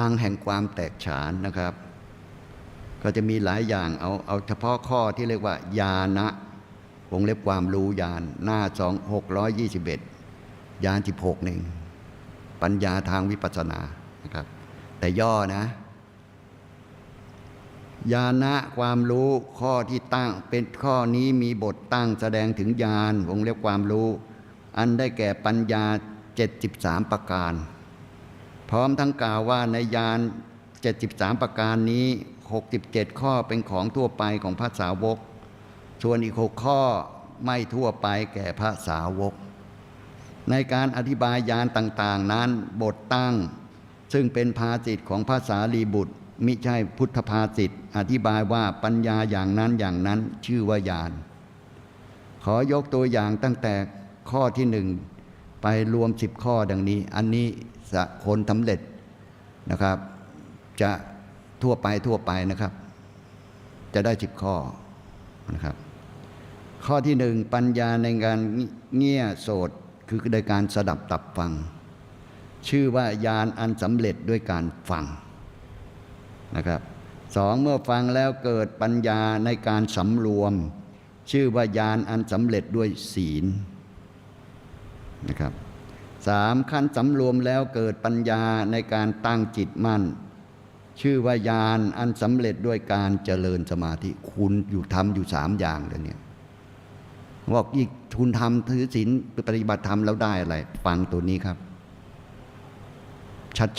างแห่งความแตกฉานนะครับ ก็จะมีหลายอย่างเอาเอาเฉพาะข้อที่เรียกว่า ญาณะวงเล็บความรู้ญาณหน้าสองหกร้อยยี่สิบเอ็ดญาณสิบหกหนึ่งปัญญาทางวิปัสสนานะครับ แต่ย่อนะญาณะความรู้ข้อที่ตั้งเป็นข้อนี้มีบทตั้งแสดงถึงญาณวงเล็บความรู้ อันได้แก่ปัญญา 73 ประการ พร้อมทั้งกล่าวว่าในญาณ73 ประการนี้ 67 ข้อเป็นของทั่วไปของพระสาวก ส่วนอีก 6 ข้อไม่ทั่วไปแก่พระสาวก ในการอธิบายญาณต่างๆ นั้นบทตั้ง ซึ่งเป็นภาสิทธิ์ของภาษาลีบุตรมิใช่พุทธภาสิทธิ์อธิบายว่าปัญญาอย่างนั้นอย่างนั้นชื่อว่าญาณขอยกตัวอย่างตั้งแต่ข้อที่หนึ่ง ไปรวมสิบข้อดังนี้ อันนี้คนสำเร็จนะครับ จะทั่วไปทั่วไปนะครับ จะได้สิบข้อนะครับ ข้อที่หนึ่งปัญญาในการเงี่ยโสดคือในการสดับตับฟัง ชื่อว่าญาณอันสำเร็จด้วยการฟังนะครับสองเมื่อฟังแล้วเกิดปัญญาในการสำรวม ชื่อว่าญาณอันสำเร็จด้วยศีล นะครับสามขั้นสำรวมแล้วเกิดปัญญาในการตั้งจิตมั่น ชื่อว่าญาณอันสำเร็จด้วยการเจริญสมาธิคุณอยู่ทำอยู่สามอย่างเลยเนี่ยบอกอีกคุณทำถือศีลปฏิบัติธรรมแล้วได้อะไรฟังตัวนี้ครับ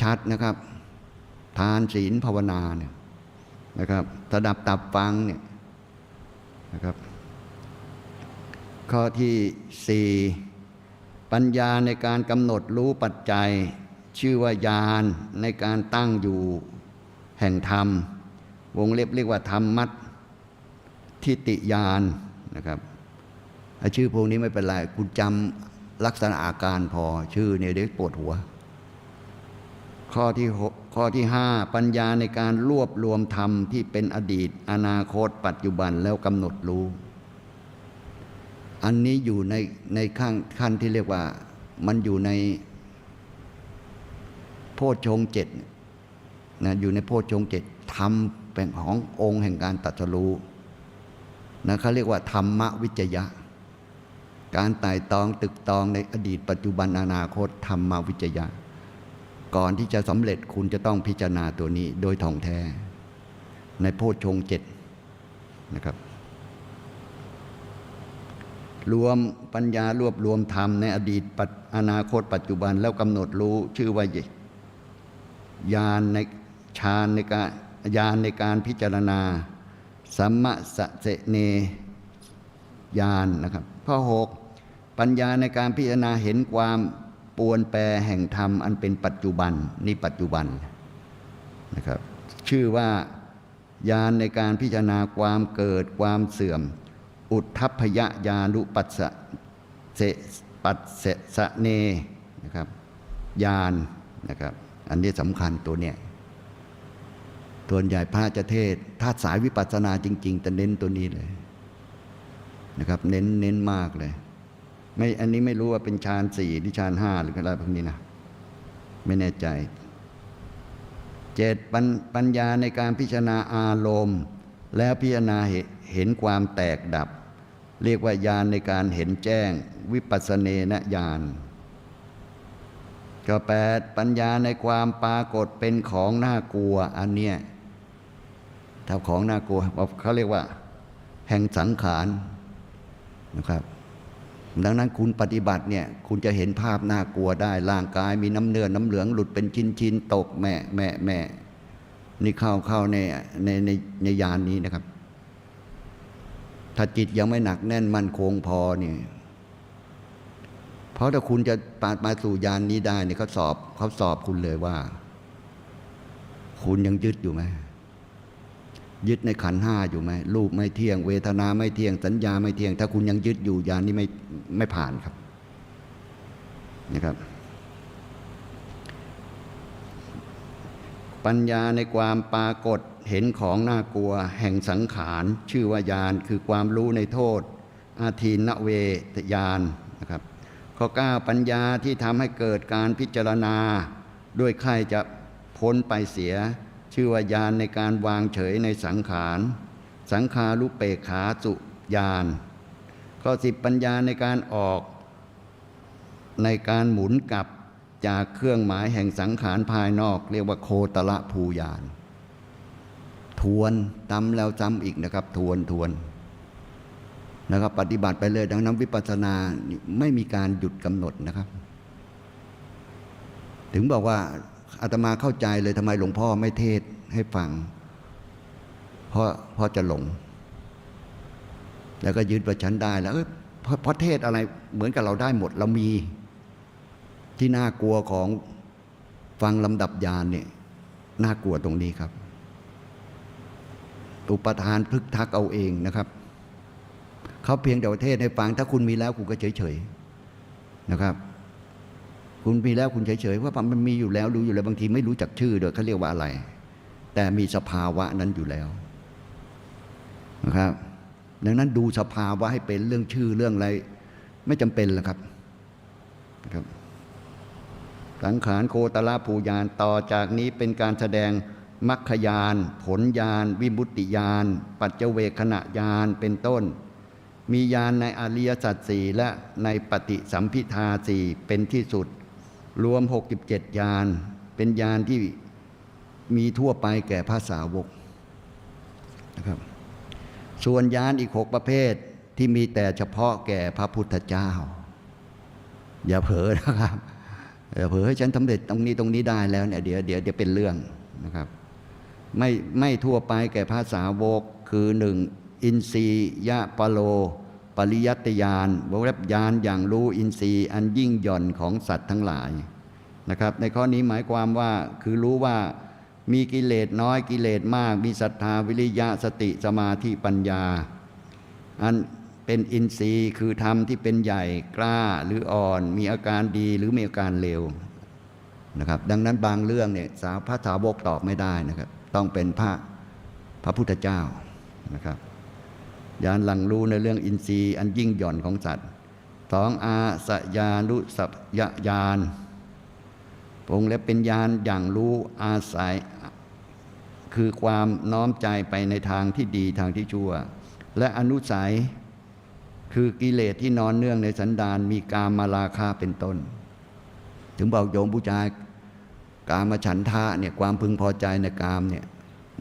ชัดๆนะครับ ทานศีลภาวนาเนี่ยนะครับสดับตับฟังเนี่ยนะครับ ข้อที่สี่ ปัญญาในการกำหนดรู้ปัจจัย ชื่อว่าญาณในการตั้งอยู่แห่งธรรม วงเล็บเรียกว่าธรรมมัตทิติญาณนะครับชื่อพวกนี้ไม่เป็นไรคุณจำลักษณะอาการพอชื่อเนี่ยเด็กปวดหัว ข้อที่ข้อที่ห้าปัญญาในการรวบรวมธรรมที่เป็นอดีต อนาคต ปัจจุบันแล้วกำหนดรู้ อันนี้อยู่ในในขั้นขั้นที่เรียกว่า มันอยู่ใน โพชฌงเจ็ดนะอยู่ในโพชฌงเจ็ดธรรมเป็นขององค์แห่งการตรัสรู้นะเขาเรียกว่าธรรมวิจยะ การไต่ตองตึกตองในอดีตปัจจุบันอนาคตธรรมวิจยะ ก่อนที่จะสำเร็จคุณจะต้องพิจารณาตัวนี้โดยท่องแท้ ในโพชฌงเจ็ดนะครับ รวมปัญญารวบรวมธรรมในอดีตปัจอนาคตปัจจุบันแล้วกำหนดรู้ชื่อว่าญาณในฌานในการญาณในการพิจารณา สัมมะสะเสเนญาณนะครับข้อหกปัญญาในการพิจารณาเห็นความปวนแปรแห่งธรรมอันเป็นปัจจุบันนี่ปัจจุบันนะครับ ชื่อว่าญาณในการพิจารณาความเกิดความเสื่อม อุทธัพพยญาณุปัสสะเสปัสเสสะเนนะครับญาณนะครับ อันนี้สำคัญตัวเนี้ยตัวนใหญ่พระจะเทศถ้าสายวิปัสสนาจริงๆจะเน้นตัวนี้เลยนะครับเน้นเน้นมากเลย ไม่อันนี้ไม่รู้ว่าเป็นฌานสี่หรือฌานห้าหรืออะไรพวกนี้นะไม่แน่ใจเจ็ดปปัญญาในการพิจารณาอารมณ์ แล้วพิจารณาเห็นความแตกดับ เรียกว่าญาณในการเห็นแจ้ง วิปัสสเนนญาณก็แปดปัญญาในความปรากฏเป็นของน่ากลัวอันเนี้ยถ้าของน่ากลัวเขาเรียกว่า แห่งสังขารนะครับ ดังนั้นคุณปฏิบัติเนี่ยคุณจะเห็นภาพน่ากลัวได้ร่างกายมีน้ำเนื้อน้ำเหลืองหลุดเป็นชิ้นชิ้นๆตกแม่แม่แม่นี่เข้าเข้าในในในในยานนี้นะครับ ถ้าจิตยังไม่หนักแน่นมั่นคงพอเนี่ยเพราะถ้าคุณจะปามาสู่ยานนี้ได้เนี่ยเขาสอบเขาสอบคุณเลยว่า คุณยังยึดอยู่ไหมยึดในขันห้าอยู่ไหมรูปไม่เที่ยง เวทนาไม่เที่ยง สัญญาไม่เที่ยง ถ้าคุณยังยึดอยู่ยานนี้ไม่ไม่ผ่านครับนะครับ ปัญญาในความปรากฏ เห็นของน่ากลัวแห่งสังขาร ชื่อว่ายานคือความรู้ในโทษ อาทีนเวทยานนะครับข้อ9ปัญญาที่ทำให้เกิดการพิจารณา ด้วยใครจะพ้นไปเสีย ชื่อว่ายานในการวางเฉยในสังขาร สังขารุเปขาสุยานข้อสิบปัญญาในการออกในการหมุนกลับจากเครื่องหมายแห่งสังขารภายนอก เรียกว่าโคตละภูยาน ทวนจำแล้วจำอีกนะครับ ทวนทวนนะครับ ปฏิบัติไปเลยดังนั้นวิปัสสนาไม่มีการหยุดกำหนดนะครับ ถึงบอกว่าอาตมาเข้าใจเลยทำไมหลวงพ่อไม่เทศให้ฟังเพราะเพราะจะหลง แล้วก็ยึดว่าฉันได้แล้วเพราะเพราะเทศอะไรเหมือนกับเราได้หมดเรามี ที่น่ากลัวของฟังลำดับยานเนี่ยน่ากลัวตรงนี้ครับ อุปทานพึกทักเอาเองนะครับเขาเพียงแต่ว่าเทศให้ฟังถ้าคุณมีแล้วคุณก็เฉยๆนะครับ คุณมีแล้วคุณเฉยๆว่ามันมีอยู่แล้วรู้อยู่แล้วบางทีไม่รู้จักชื่อเด้อเขาเรียกว่าอะไร แต่มีสภาวะนั้นอยู่แล้วนะครับดังนั้นดูสภาวะให้เป็นเรื่องชื่อเรื่องอะไร ไม่จำเป็นหรอกครับนะครับสังขารโคตรภูยานต่อจากนี้เป็นการแสดง มัคคยาน ผลยาน วิมุตติยาน ปัจเจเวขณะยานเป็นต้น มียานในอริยสัจสี่และในปฏิสัมพิทาสี่เป็นที่สุด รวม 67 ยาน เป็นยานที่มีทั่วไปแก่ภาษาวกนะครับส่วนยานอีกหกประเภทที่มีแต่เฉพาะแก่พระพุทธเจ้า อย่าเผลอนะครับอย่าเผลอให้ฉันสำเร็จตรงนี้ตรงนี้ได้แล้วเนี่ยเดี๋ยวเดี๋ยวเดี๋ยวเป็นเรื่องนะครับ ไม่ไม่ทั่วไปแก่ภาษาวกคือหนึ่งอินทรียะปะโล ปริยัตยานวงเล็บยานอย่างรู้อินทรีย์อันยิ่งหย่อนของสัตว์ทั้งหลายนะครับ ในข้อนี้หมายความว่าคือรู้ว่ามีกิเลสน้อยกิเลสมาก มีศรัทธาวิริยะสติสมาธิปัญญา อันเป็นอินทรีย์คือธรรมที่เป็นใหญ่กล้าหรืออ่อน มีอาการดีหรือมีอาการเลวนะครับ ดังนั้นบางเรื่องเนี่ยสาวพระสาวกตอบไม่ได้นะครับ ต้องเป็นพระพระพุทธเจ้านะครับยานหลังรู้ในเรื่องอินทรีย์อันยิ่งหย่อนของสัตว์สองอาสยานุสัพยยานพงและเป็นยานอย่างรู้อาศัย คือความน้อมใจไปในทางที่ดีทางที่ชั่ว และอนุสัยคือกิเลสที่นอนเนื่องในสันดานมีกามมาราคาเป็นต้น ถึงบอกโยมผู้ชาย กามฉันทะเนี่ยความพึงพอใจในกามเนี่ย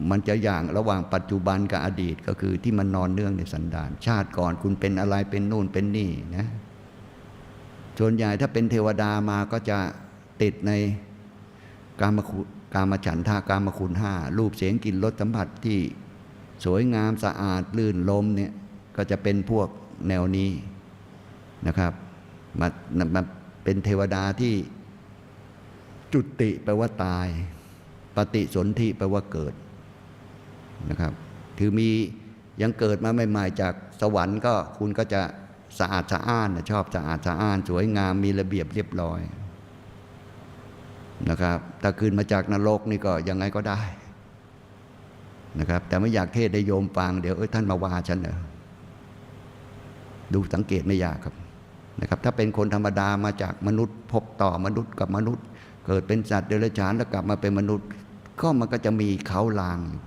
มันจะอย่างระหว่างปัจจุบันกับอดีตก็คือที่มันนอนเนื่องในสันดาน ชาติก่อนคุณเป็นอะไรเป็นนู่นเป็นนี่นะส่วนใหญ่ถ้าเป็นเทวดามาก็จะติดในกามคุณกามฉันทากามคุณห้ารูปเสียงกลิ่นรสสัมผัสที่สวยงามสะอาดลื่นลมเนี่ยก็จะเป็นพวกแนวนี้นะครับมามาเป็นเทวดาที่ จุติแปลว่าตาย ปฏิสนธิแปลว่าเกิดนะครับ คือมียังเกิดมาใหม่ๆจากสวรรค์ก็คุณก็จะสะอาดสะอ้านนะชอบสะอาดสะอ้าน สวยงามมีระเบียบเรียบร้อยนะครับถ้าคืนมาจากนรกนี่ก็ยังไงก็ได้นะครับแต่ไม่อยากเทศได้โยมฟังเดี๋ยวเอ้ยท่านมาว่าฉันเหรอดูสังเกตไม่ยากครับนะครับ ถ้าเป็นคนธรรมดามาจากมนุษย์พบต่อมนุษย์กับมนุษย์ เกิดเป็นสัตว์เดรัจฉานแล้วกลับมาเป็นมนุษย์ ก็มันก็จะมีเขาลางอยู่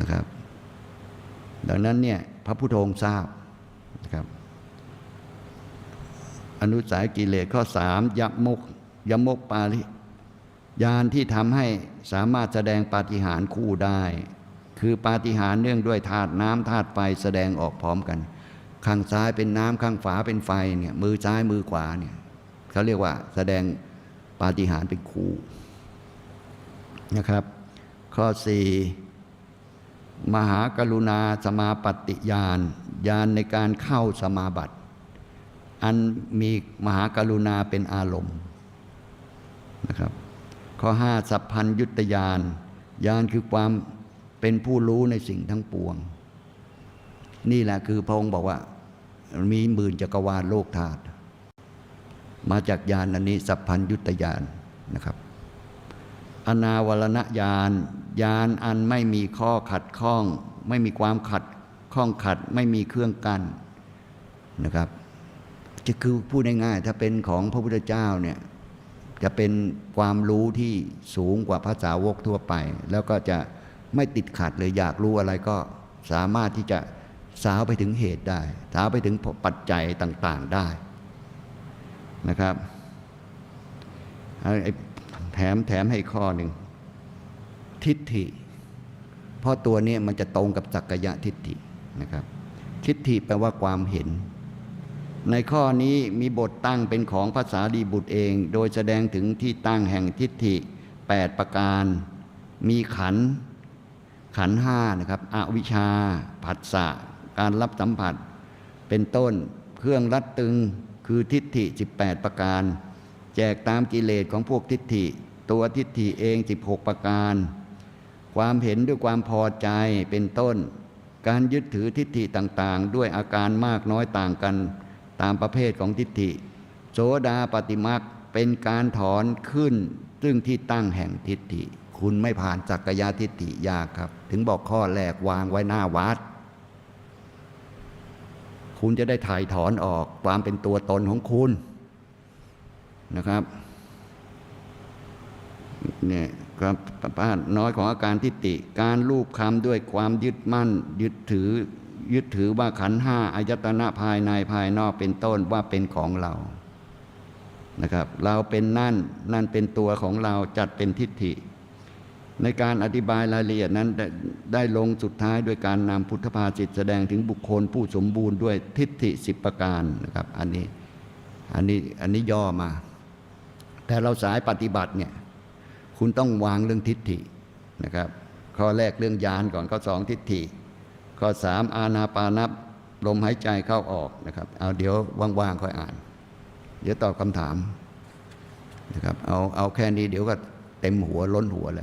นะครับ ดังนั้นเนี่ยพระพุทโธทราบนะครับอนุสัยกิเลสข้อสามยมกยมกปาลิยานที่ทำให้สามารถแสดงปาฏิหาริย์คู่ได้ คือปาฏิหาริย์เนื่องด้วยธาตุน้ำธาตุไฟแสดงออกพร้อมกัน ข้างซ้ายเป็นน้ำข้างฝาเป็นไฟเนี่ยมือซ้ายมือขวาเนี่ย เขาเรียกว่าแสดงปาฏิหาริย์เป็นครูนะครับ ข้อสี่มหากรุณาสมาปฏิญาณญาณในการเข้าสมาบัติ อันมีมหากรุณาเป็นอารมณ์นะครับ ข้อห้าสัพพัญยุตยานญาณคือความเป็นผู้รู้ในสิ่งทั้งปวง นี่แหละคือพระองค์บอกว่ามีหมื่นจักรวาลโลกธาตุ มาจากญาณอันนี้สัพพัญยุตยานนะครับ อนาวรณญาณญาณอันไม่มีข้อขัดข้อง ไม่มีความขัดข้องขัดไม่มีเครื่องกั้นนะครับจะคือพูดง่ายๆถ้าเป็นของพระพุทธเจ้าเนี่ยจะเป็นความรู้ที่สูงกว่าภาษาวกทั่วไป แล้วก็จะไม่ติดขัดเลยอยากรู้อะไรก็สามารถที่จะสาวไปถึงเหตุได้ สาวไปถึงปัจจัยต่างๆได้ นะครับแถมแถมให้ข้อหนึ่ง ทิฏฐิ เพราะตัวนี้มันจะตรงกับสักกายทิฏฐินะครับ ทิฏฐิแปลว่าความเห็น ในข้อนี้มีบทตั้งเป็นของภาษาดีบุตรเอง โดยแสดงถึงที่ตั้งแห่งทิฏฐิ 8 ประการ มีขัน ขันห้านะครับ อวิชชา ผัสสะ การรับสัมผัส เป็นต้น เครื่องรัดตึง คือทิฏฐิ 18 ประการ แจกตามกิเลสของพวกทิฏฐิ ตัวทิฏฐิเอง 16 ประการ ความเห็นด้วยความพอใจเป็นต้น การยึดถือทิฏฐิต่างๆ ด้วยอาการมากน้อยต่างกัน ตามประเภทของทิฏฐิ โสดาปฏิมักเป็นการถอนขึ้น ซึ่งที่ตั้งแห่งทิฏฐิ คุณไม่ผ่านจักรยาทิฏฐิยากครับ ถึงบอกข้อแรกวางไว้หน้าวัด คุณจะได้ถ่ายถอนออกความเป็นตัวตนของคุณนะครับเนี่ยครับป้าน้อยของอาการทิฏฐิการรูปคำด้วยความยึดมั่น ยึดถือยึดถือว่าขันห้าอายตนะภายในภายนอกเป็นต้นว่าเป็นของเรานะครับ เราเป็นนั่นนั่นเป็นตัวของเราจัดเป็นทิฏฐิ ในการอธิบายรายละเอียดนั้นได้ไดลงสุดท้ายด้วยการนำพุทธภาษิตแสดงถึงบุคคลผู้สมบูรณ์ด้วยทิฏฐิสิบประการนะครับอันนี้อันนี้อันนี้ย่อมา แต่เราสายปฏิบัติเนี่ยคุณต้องวางเรื่องทิฏฐินะครับ ข้อแรกเรื่องยานก่อนข้อสองทิฏฐิ ข้อสามอาณาปานับลมหายใจเข้าออกนะครับ เอาเดี๋ยวว่างๆค่อยอ่าน เดี๋ยวตอบคำถามนะครับเอาเอาแค่นี้เดี๋ยวก็เต็มหัวล้นหัวแล้ว